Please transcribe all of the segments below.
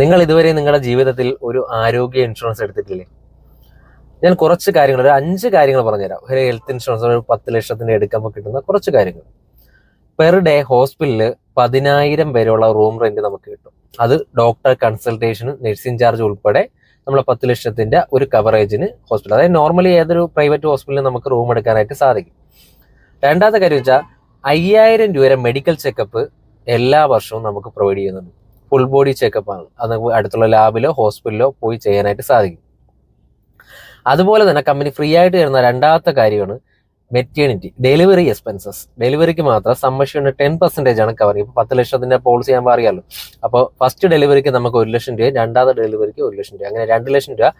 നിങ്ങൾ ഇതുവരെ നിങ്ങളുടെ ജീവിതത്തിൽ ഒരു ആരോഗ്യ ഇൻഷുറൻസ് എടുത്തിട്ടില്ലേ? ഞാൻ കുറച്ച് കാര്യങ്ങൾ ഒരു അഞ്ച് കാര്യങ്ങൾ പറഞ്ഞുതരാം. ഒരു ഹെൽത്ത് ഇൻഷുറൻസ് ഒരു പത്ത് ലക്ഷത്തിന്റെ എടുക്കുമ്പോൾ കിട്ടുന്ന കുറച്ച് കാര്യങ്ങൾ. പെർ ഡേ ഹോസ്പിറ്റലിൽ പതിനായിരം പേരുള്ള റൂം റെന്റ് നമുക്ക് കിട്ടും. അത് ഡോക്ടർ കൺസൾട്ടേഷനും നഴ്സിംഗ് ചാർജ് ഉൾപ്പെടെ നമ്മളെ പത്ത് ലക്ഷത്തിന്റെ ഒരു കവറേജിന് ഹോസ്പിറ്റൽ അതായത് നോർമലി ഏതൊരു പ്രൈവറ്റ് ഹോസ്പിറ്റലിൽ നമുക്ക് റൂം എടുക്കാനായിട്ട് സാധിക്കും. രണ്ടാമത്തെ കാര്യം വെച്ചാൽ അയ്യായിരം രൂപ മെഡിക്കൽ ചെക്കപ്പ് എല്ലാ വർഷവും നമുക്ക് പ്രൊവൈഡ് ചെയ്യുന്നുണ്ട്. ഫുൾ ബോഡി ചെക്കപ്പ് ആണ്. അത് അടുത്തുള്ള ലാബിലോ ഹോസ്പിറ്റലിലോ പോയി ചെയ്യാനായിട്ട് സാധിക്കും. അതുപോലെ തന്നെ കമ്പനി ഫ്രീ ആയിട്ട് തരുന്ന രണ്ടാമത്തെ കാര്യമാണ് മെറ്റേണിറ്റി ഡെലിവറി എക്സ്പെൻസസ് ഡെലിവറിക്ക് മാത്രം സമ്മഷന് ടെൻ പെർസെന്റേജ് ആണ് കവർ ഇപ്പോൾ പത്ത് ലക്ഷത്തിന്റെ പോളിസി ഞാൻ പറയാമല്ലോ അപ്പോൾ ഫസ്റ്റ് ഡെലിവറിക്ക് നമുക്ക് ഒരു ലക്ഷം രൂപ രണ്ടാമത്തെ ഡെലിവറിക്ക് ഒരു ലക്ഷം രൂപ അങ്ങനെ രണ്ട് ലക്ഷം രൂപ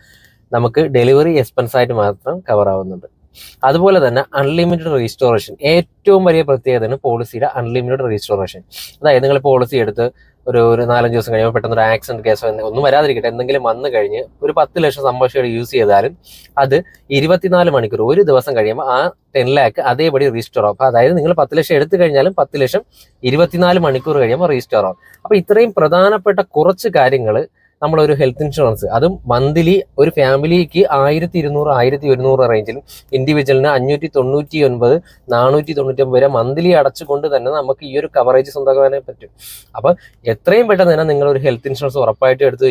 നമുക്ക് ഡെലിവറി എക്സ്പെൻസ് ആയിട്ട് മാത്രം കവർ ആവുന്നുണ്ട്. അതുപോലെ തന്നെ അൺലിമിറ്റഡ് റീസ്റ്റോറേഷൻ ഏറ്റവും വലിയ പ്രത്യേകതയാണ് പോളിസിയുടെ അൺലിമിറ്റഡ് റീസ്റ്റോറേഷൻ അതായത് നിങ്ങൾ പോളിസി എടുത്ത് ഒരു ഒരു നാലഞ്ച് ദിവസം കഴിയുമ്പോൾ പെട്ടെന്ന് ഒരു ആക്സിഡന്റ് കേസോ ഒന്നും വരാതിരിക്കട്ടെ എന്തെങ്കിലും വന്നു കഴിഞ്ഞ് ഒരു പത്ത് ലക്ഷം സംഭാഷണം യൂസ് ചെയ്താലും അത് ഇരുപത്തിനാല് മണിക്കൂർ ഒരു ദിവസം കഴിയുമ്പോൾ ആ ടെൻ ലാക്ക് അതേപടി റീസ്റ്റോർ ആവും. അതായത് നിങ്ങൾ പത്ത് ലക്ഷം എടുത്തു കഴിഞ്ഞാലും പത്ത് ലക്ഷം ഇരുപത്തിനാല് മണിക്കൂർ കഴിയുമ്പോൾ റീസ്റ്റോർ ആവും. അപ്പൊ ഇത്രയും പ്രധാനപ്പെട്ട കുറച്ച് കാര്യങ്ങൾ നമ്മളൊരു ഹെൽത്ത് ഇൻഷുറൻസ് അതും മന്ത്ലി ഒരു ഫാമിലിക്ക് ആയിരത്തി ഇരുന്നൂറ് ആയിരത്തി ഒരുന്നൂറ് റേഞ്ചിലും ഇൻഡിവിജ്വലിന് അഞ്ഞൂറ്റി തൊണ്ണൂറ്റി ഒൻപത് നാനൂറ്റി തൊണ്ണൂറ്റി ഒമ്പത് വരെ മന്ത്ലി അടച്ചുകൊണ്ട് തന്നെ നമുക്ക് ഈ ഒരു കവറേജ് സ്വന്തമാക്കാനേ പറ്റും. അപ്പം എത്രയും പെട്ടെന്ന് തന്നെ നിങ്ങളൊരു ഹെൽത്ത് ഇൻഷുറൻസ് ഉറപ്പായിട്ട് എടുത്ത്